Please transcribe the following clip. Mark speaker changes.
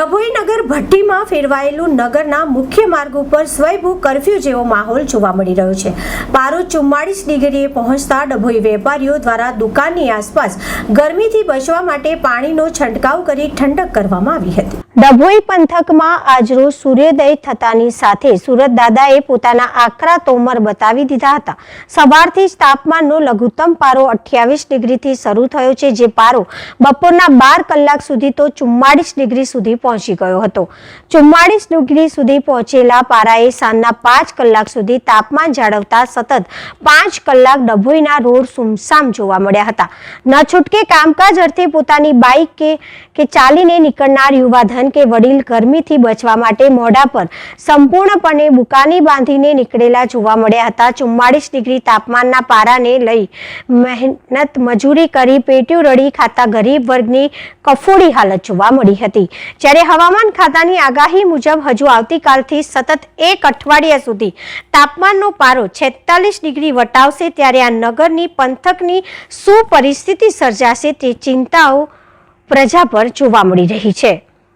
Speaker 1: ડભોઈ નગર ભટ્ટીમાં ફેરવાયેલું નગરના મુખ્ય માર્ગ ઉપર સ્વયંભૂ કરફ્યુ જેવો માહોલ જોવા મળી રહ્યો છે. પારો ચુમ્માળીસ ડિગ્રીએ પહોંચતા ડભોઈ વેપારીઓ દ્વારા દુકાનની આસપાસ ગરમીથી બચવા માટે પાણીનો છંટકાવ કરી ઠંડક કરવામાં આવી હતી. ડભોઈ પંથકમાં આજરોજ સૂર્યોદય થતાની સાથે સુરત દાદાએ પોતાના આકરા તોમર બતાવી દીધા હતા. સવારથી જ તાપમાનનો લઘુત્તમ પારો અઠ્યાવીસ ડિગ્રીથી શરૂ થયો છે, જે પારો બપોરના બાર કલાક સુધી તો ચુમ્માળીસ ડિગ્રી સુધી પહોંચી ગયો હતો. ચુમ્માળીસ ડિગ્રી સુધી પહોંચેલા પારાએ સાંજના પાંચ કલાક સુધી તાપમાન જાળવતા સતત પાંચ કલાક ડભોઈના રોડ સુમસામ જોવા મળ્યા હતા. ન છૂટકે કામકાજ અર્થે પોતાની બાઇક કે ચાલીને નીકળનાર યુવાધન કે વડીલ ગરમીથી બચવા માટે મોઢા પર સંપૂર્ણપણે બુકાની બાંધીને નીકળેલા જોવા મળ્યા હતા. ચુમ્માળીસ ડિગ્રી તાપમાનના પારાને લઈ મહેનત મજૂરી કરી પેટ્યું રડી ખાતા ગરીબ વર્ગની કફોડી હાલત જોવા મળી હતી. જ્યારે હવામાન ખાતાની આગાહી મુજબ હજુ આવતીકાલથી સતત એક અઠવાડિયા સુધી તાપમાનનો પારો છેતાલીસ ડિગ્રી વટાવશે ત્યારે આ નગરની પંથકની શું પરિસ્થિતિ સર્જાશે તે ચિંતાઓ પ્રજા પર જોવા મળી રહી છે.